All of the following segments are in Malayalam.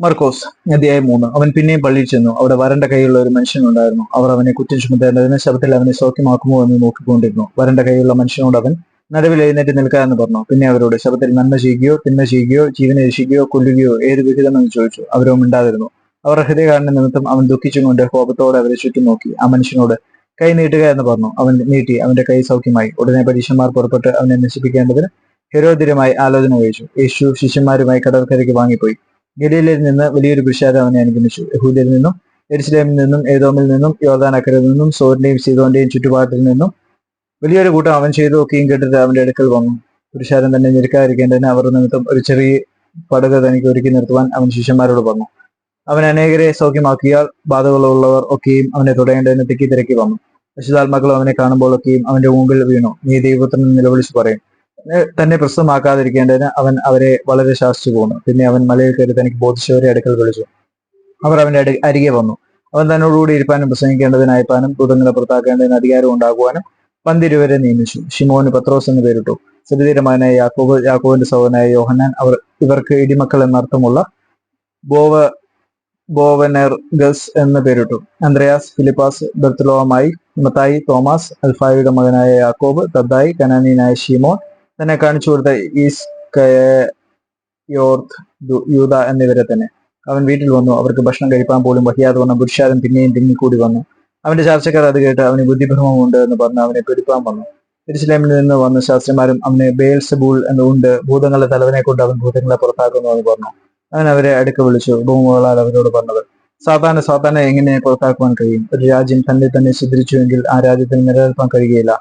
മർക്കോസ് അധ്യായം മൂന്ന്. അവൻ പിന്നെയും പള്ളിയിൽ ചെന്നു. അവിടെ വരണ്ട കൈയുള്ള ഒരു മനുഷ്യനുണ്ടായിരുന്നു. അവർ അവനെ കുറ്റം ചുമത്തേണ്ടതിന് ശബത്തിൽ അവനെ സൗഖ്യമാക്കുമോ എന്ന് നോക്കിക്കൊണ്ടിരുന്നു. വരണ്ട കൈയുള്ള മനുഷ്യനോട് അവൻ നടുവിൽ എഴുന്നേറ്റ് നിൽക്കുക എന്ന് പറഞ്ഞു. പിന്നെ അവരോട് ശബത്തിൽ നന്മ ചെയ്യുകയോ തിന്മ ചെയ്യുകയോ ജീവനെ രക്ഷിക്കുകയോ കൊല്ലുകയോ ഏത് വിഹിതമെന്ന് ചോദിച്ചു. അവരോ മിണ്ടാതിരുന്നു. അവർ ഹൃദയകാരണ നിമിത്തം അവൻ ദുഃഖിച്ചുകൊണ്ട് കോപത്തോടെ അവരെ ചുറ്റും നോക്കി. ആ മനുഷ്യനോട് കൈ നീട്ടുക എന്ന് പറഞ്ഞു. അവൻ നീട്ടി. അവന്റെ കൈ സൗഖ്യമായി. ഉടനെ പരീക്ഷന്മാർ പുറപ്പെട്ട് അവനെ നശിപ്പിക്കേണ്ടതിന് ഹെരോധിരമായി ആലോചന വഹിച്ചു യേശു ശിഷ്യന്മാരുമായി കടൽക്കരയ്ക്ക് വാങ്ങിപ്പോയി. ഗലീലയിൽ നിന്ന് വലിയൊരു പുരുഷാരം അവനെ അനുഗമിച്ചു യഹൂദിയിൽ നിന്നും എരുസലേമിൽ നിന്നും ഏതോമിൽ നിന്നും യോർദാനക്കരയിൽ നിന്നും സോറിന്റെയും സീതോന്റെയും ചുറ്റുപാട്ടിൽ നിന്നും വലിയൊരു കൂട്ടം അവൻ ചെയ്തു നോക്കിയും കേട്ടിട്ട് അവന്റെ അടുക്കൽ വന്നു. പുരുഷാരം തന്നെ ഞെരുക്കാതിരിക്കേണ്ടതിന് അവർ നിമിത്തം ഒരു ചെറിയ പടക തനിക്ക് ഒരുക്കി നിർത്തുവാൻ അവൻ ശിഷ്യന്മാരോട് പറഞ്ഞു. അവൻ അനേകരെ സൗഖ്യമാക്കിയാൽ ബാധകളുള്ളവർ ഒക്കെയും അവനെ തുടയേണ്ടതിന് തിക്കി തിരക്കി വന്നു. പശുതാത്മാക്കൾ അവനെ കാണുമ്പോൾ ഒക്കെയും അവന്റെ മുമ്പിൽ വീണു. നീ ദൈവത്തിന് നിലവിളിച്ചു പറയും. തന്നെ പ്രസ്തുതമാക്കാതിരിക്കേണ്ടതിന് അവൻ അവരെ വളരെ ശാസിച്ചു പോന്നു. പിന്നെ അവൻ മലയിൽ കയറി തനിക്ക് ബോധിച്ചവരെ അടുക്കൽ വിളിച്ചു. അവർ അവന്റെ അടി അരികെ വന്നു. അവൻ തന്നോടുകൂടി ഇരിപ്പാനും പ്രസംഗിക്കേണ്ടതിന് അയപ്പാനും ദൂതങ്ങളെ പുറത്താക്കേണ്ടതിന് അധികാരം ഉണ്ടാകുവാനും പന്തിരുവരെ നിയമിച്ചു. ഷിമോന് പത്രോസ് എന്ന് പേരിട്ടു. സ്ഥിതിരമാനായ യാക്കോബ് യാക്കോബിന്റെ സഹോദനായ യോഹന്നാൻ അവർ ഇവർക്ക് ഇടിമക്കൾ എന്നർത്ഥമുള്ള ബോവ ബോവനർ ഗസ് എന്ന് പേരിട്ടു. അന്ത്രയാസ് ഫിലിപ്പാസ് ബർത്തലോമായി മത്തായി തോമസ് അൽഫായുടെ മകനായ യാക്കോബ് തദ്ദായി കനാനീനായ ഷീമോൻ തന്നെ കാണിച്ചു കൊടുത്ത ഈസ് യോർത്ത് യൂത എന്നിവരെ തന്നെ. അവൻ വീട്ടിൽ വന്നു. അവർക്ക് ഭക്ഷണം കഴിക്കാൻ പോലും വഹിയാതെ വന്ന. പുരുഷാരൻ പിന്നെയും തിങ്ങിക്കൂടി വന്നു. അവന്റെ ചർച്ചക്കാർ അത് കേട്ട് അവന് ബുദ്ധിഭ്രമമുണ്ട് എന്ന് പറഞ്ഞ് അവനെ പെരുപ്പാൻ വന്നു. തിരുച്ചിലേമിൽ നിന്ന് വന്ന ശാസ്ത്രിമാരും അവനെ ബേൽസബൂൾ എന്നുണ്ട് ഭൂതങ്ങളുടെ തലവനെ കൊണ്ട് അവൻ ഭൂതങ്ങളെ പുറത്താക്കുന്നു എന്ന് പറഞ്ഞു. അവൻ അവരെ അടുക്ക വിളിച്ചു. ഭൂമുകളാൽ അവരോട് പറഞ്ഞത് സാധാരണ സാധാരണ എങ്ങനെ പുറത്താക്കുവാൻ കഴിയും? ഒരു രാജ്യം തന്നെ തന്നെ ഛിദ്രിച്ചുവെങ്കിൽ ആ രാജ്യത്തിന് നിലനിൽപ്പാൻ കഴിയുകയില്ല.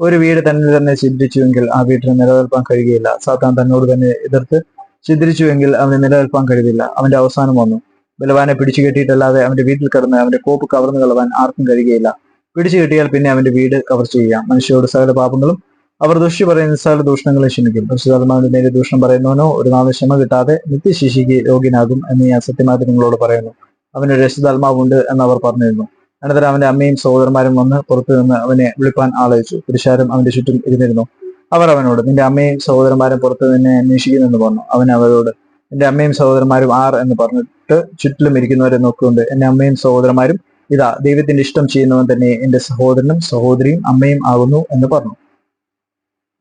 ഒരു വീട് തന്നെ തന്നെ ഛിദ്രിച്ചുവെങ്കിൽ ആ വീട്ടിന് നിലനിൽപ്പാൻ കഴിയുകയില്ല. സാത്താൻ തന്നോട് തന്നെ എതിർത്ത് ഛിദ്രിച്ചുവെങ്കിൽ അവന് നിലനിൽപ്പാൻ കഴിയില്ല അവന്റെ അവസാനം വന്നു. ബലവാനെ പിടിച്ചു കെട്ടിയിട്ടല്ലാതെ അവന്റെ വീട്ടിൽ കിടന്ന് അവന്റെ കോപ്പ് കവർന്നു കളവാൻ ആർക്കും കഴിയുകയില്ല. പിടിച്ചു കെട്ടിയാൽ പിന്നെ അവന്റെ വീട് കവർ ചെയ്യാം. മനുഷ്യരോട് സകല പാപങ്ങളും അവർ ദുഷ്ടി പറയുന്ന സകല ദൂഷണങ്ങളെ ക്ഷണിക്കും പരിശുദ്ധാത്മാവിന്റെ നേരെ ദൂഷണം പറയുന്നവനോ ഒരു നാളെ ക്ഷമ കിട്ടാതെ നിത്യശിശിക്ക് രോഗിനാകും എന്ന് ഞാൻ സത്യമായിട്ട് നിങ്ങളോട് പറയുന്നു. അവന് രക്ഷിതാത്മാവുണ്ട് എന്ന് അവർ പറഞ്ഞിരുന്നു. അനന്തരം അവന്റെ അമ്മയും സഹോദരന്മാരും വന്ന് പുറത്തു നിന്ന് അവനെ വിളിപ്പാൻ ആലോചിച്ചു പുരുഷാരും അവന്റെ ചുറ്റും ഇരുന്നിരുന്നു. അവർ അവനോട് നിന്റെ അമ്മയും സഹോദരന്മാരും പുറത്ത് നിന്നെ അന്വേഷിക്കുന്നെന്ന് പറഞ്ഞു. അവൻ അവരോട് എന്റെ അമ്മയും സഹോദരന്മാരും ആർ എന്ന് പറഞ്ഞിട്ട് ചുറ്റിലും ഇരിക്കുന്നവരെ നോക്കുകൊണ്ട് എന്റെ അമ്മയും സഹോദരന്മാരും ഇതാ ദൈവത്തിന്റെ ഇഷ്ടം ചെയ്യുന്നവൻ തന്നെ. എന്റെ സഹോദരനും സഹോദരിയും അമ്മയും ആകുന്നു എന്ന് പറഞ്ഞു.